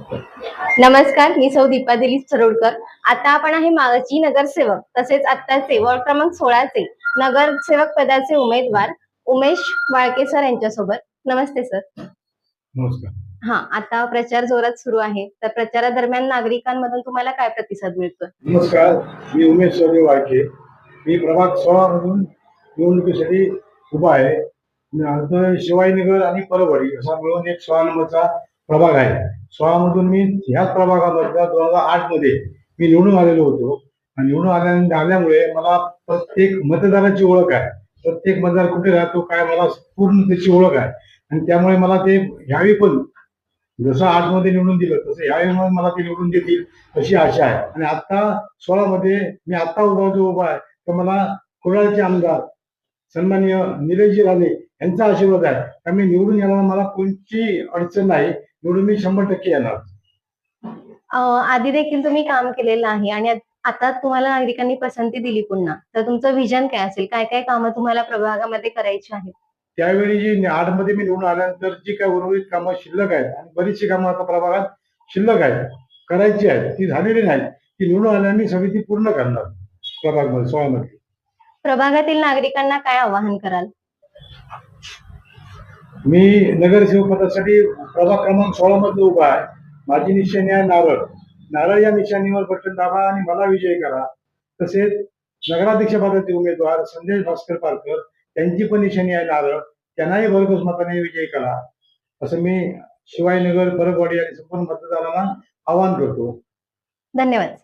नमस्कार मी सौ दीपा दिलीप सरोडकर. आता आपण आहे मागची नगरसेवक तसेच आत्ताचे वॉर्ड क्रमांक सोळाचे नगरसेवक पदाचे उमेदवार उमेश वाळके सर यांच्यासोबत. नमस्ते सर. हा आता प्रचार जोरात सुरू आहे. तर प्रचारादरम्यान नागरिकांमधून तुम्हाला काय प्रतिसाद मिळतोय? नमस्कार मी उमेश सौदेव वाळके. मी प्रभाग सोळा मधून निवडणुकीसाठी उभा आहे. शिवाजीनगर आणि परभणी असा मिळून एक सोळा नंबरचा प्रभाग आहे. सोळामधून मी ह्याच प्रभागामधल्या दोन हजार आठमध्ये मी निवडून आलेलो होतो. आणि निवडून आल्या आल्यामुळे मला प्रत्येक मतदाराची ओळख आहे. प्रत्येक मतदार कुठे राहतो काय मला पूर्ण त्याची ओळख आहे. आणि त्यामुळे मला ते ह्यावेळी पण जसं आठमध्ये निवडून दिलं तसं ह्यावेळी मला ते निवडून देतील अशी आशा आहे. आणि आता सोळा मध्ये मी आता उभा जो उभा आहे. तर मला कोणाचे आमदार सन्माननीय निलेशजी राणे यांचा आशीर्वाद आहे. तर मी निवडून येणार मला कोणची अडचण नाही. निवडून मी शंभर टक्के येणार. अं, आधी देखील तुम्ही काम केलेलं आहे आणि आत- आता तुम्हाला नागरिकांनी पसंती दिली पुन्हा. तर तुमचं विजन काय असेल? काय काय कामं तुम्हाला प्रभागामध्ये करायची आहेत? त्यावेळी जी आठमध्ये मी निवडून आल्यानंतर जी काय उर्वरित कामं शिल्लक आहेत आणि बरीचशी कामं आता प्रभागात शिल्लक आहेत करायची आहेत ती झालेली नाही ती निवडून आल्याने मी सगळी ती पूर्ण करणार प्रभागमध्ये सोळा मध्ये प्रभागातील नागरिकांना काय आवाहन कराल? मी नगरसेवक पदासाठी प्रभाग क्रमांक सोळा मध्ये उभा आहे. माझी निशाणी आहे नारळ. नारळ या निशाणीवर बटन दाबा आणि मला विजय करा. तसेच नगराध्यक्ष पदाचे उमेदवार संदेश भास्कर पारकर त्यांची पण निशाणी आहे नारळ. त्यांनाही भरघोस मताने विजय करा. असं मी शिवाजीनगर परबवाडी आणि संपूर्ण मतदारांना आवाहन करतो. धन्यवाद.